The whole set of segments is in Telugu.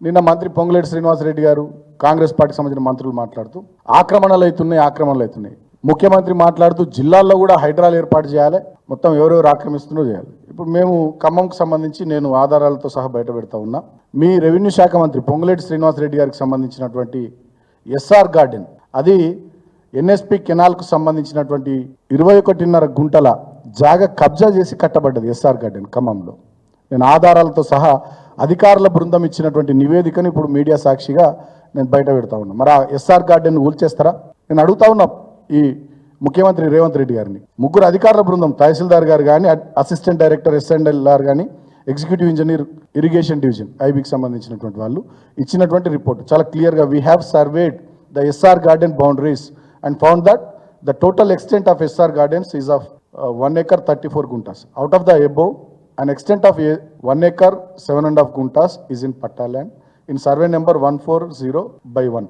నిన్న మంత్రి పొంగులేటి శ్రీనివాసరెడ్డి గారు కాంగ్రెస్ పార్టీకి సంబంధించిన మంత్రులు మాట్లాడుతూ ఆక్రమణలు అవుతున్నాయి ఆక్రమణలు అవుతున్నాయి ముఖ్యమంత్రి మాట్లాడుతూ జిల్లాల్లో కూడా హైడ్రాలు ఏర్పాటు చేయాలి మొత్తం ఎవరెవరు ఆక్రమిస్తున్నారో చేయాలి. ఇప్పుడు మేము ఖమ్మంకు సంబంధించి నేను ఆధారాలతో సహా బయట పెడతా ఉన్నా. మీ రెవెన్యూ శాఖ మంత్రి పొంగులేటి శ్రీనివాసరెడ్డి గారికి సంబంధించినటువంటి ఎస్ఆర్ గార్డెన్ అది ఎన్ఎస్పి కెనాల్కు సంబంధించినటువంటి ఇరవై ఒకటిన్నర గుంటల జాగ కబ్జా చేసి కట్టబడ్డది ఎస్ఆర్ గార్డెన్ ఖమ్మంలో. నేను ఆధారాలతో సహా అధికారుల బృందం ఇచ్చినటువంటి నివేదికను ఇప్పుడు మీడియా సాక్షిగా నేను బయట పెడతా ఉన్నా. మరి ఆ ఎస్ఆర్ గార్డెన్ ఊల్చేస్తారా? నేను అడుగుతా ఉన్నా ఈ ముఖ్యమంత్రి రేవంత్ రెడ్డి గారిని. ముగ్గురు అధికారుల బృందం తహసీల్దార్ గారు కానీ assistant director S and LR కానీ ఎగ్జిక్యూటివ్ ఇంజనీర్ ఇరిగేషన్ డివిజన్ ఐబీకి సంబంధించినటువంటి వాళ్ళు ఇచ్చినటువంటి రిపోర్ట్. చాలా క్లియర్గా we have surveyed the SR garden boundaries and found that the total extent of SR gardens is of one acre thirty four guntas out of the above an extent of a 1 acre 7.5 guntas is in Patta land in survey number 140/1,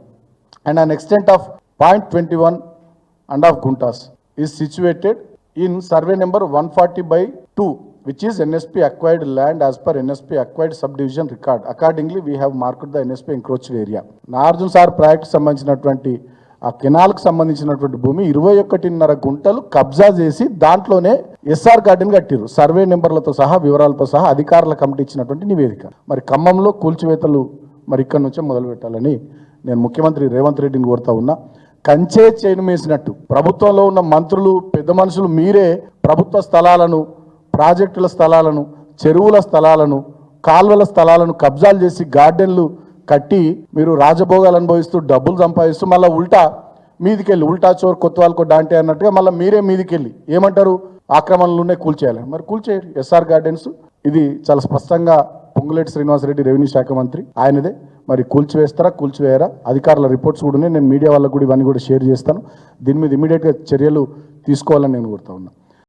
and an extent of 0.21.5 guntas is situated in survey number 140/2, which is NSP acquired land as per NSP acquired subdivision record. Accordingly, we have marked the NSP encroached area. Nagarjuna sir project సంబంధించినటువంటి ఆ కెనాల్కి సంబంధించినటువంటి భూమి ఇరవై ఒకటిన్నర గుంటలు కబ్జా చేసి దాంట్లోనే ఎస్ఆర్ గార్డెన్ కట్టిరు సర్వే నెంబర్లతో సహా వివరాలతో సహా అధికారుల కమిటీ ఇచ్చినటువంటి నివేదిక. మరి ఖమ్మంలో కూల్చివేతలు మరి ఇక్కడి నుంచే మొదలు పెట్టాలని నేను ముఖ్యమంత్రి రేవంత్ రెడ్డిని కోరుతా ఉన్నా. కంచే చేను మేసినట్టు. ప్రభుత్వంలో ఉన్న మంత్రులు పెద్ద మనుషులు మీరే ప్రభుత్వ స్థలాలను ప్రాజెక్టుల స్థలాలను చెరువుల స్థలాలను కాల్వల స్థలాలను కబ్జాలు చేసి గార్డెన్లు కట్టి మీరు రాజభోగాలు అనుభవిస్తూ డబ్బులు సంపాదిస్తూ మళ్ళీ ఉల్టా మీదికెళ్ళి ఉల్టా చోర్ కొత్తవాళ్ళు కొడ్డా అంటే అన్నట్టుగా మళ్ళీ మీరే మీదికెళ్ళి. ఏమంటారు? ఆక్రమణలోనే కూల్చేయాలి. మరి కూల్చేయరు ఎస్ఆర్ గార్డెన్స్ ఇది చాలా స్పష్టంగా పొంగులేటి శ్రీనివాసరెడ్డి రెవెన్యూ శాఖ మంత్రి ఆయనదే. మరి కూల్చివేస్తారా? కూల్చివేయరా? అధికారుల రిపోర్ట్స్ కూడా ఉన్నాయి. నేను మీడియా వాళ్ళకు కూడా ఇవన్నీ కూడా షేర్ చేస్తాను. దీని మీద ఇమీడియట్గా చర్యలు తీసుకోవాలని నేను కోరుతా ఉన్నా.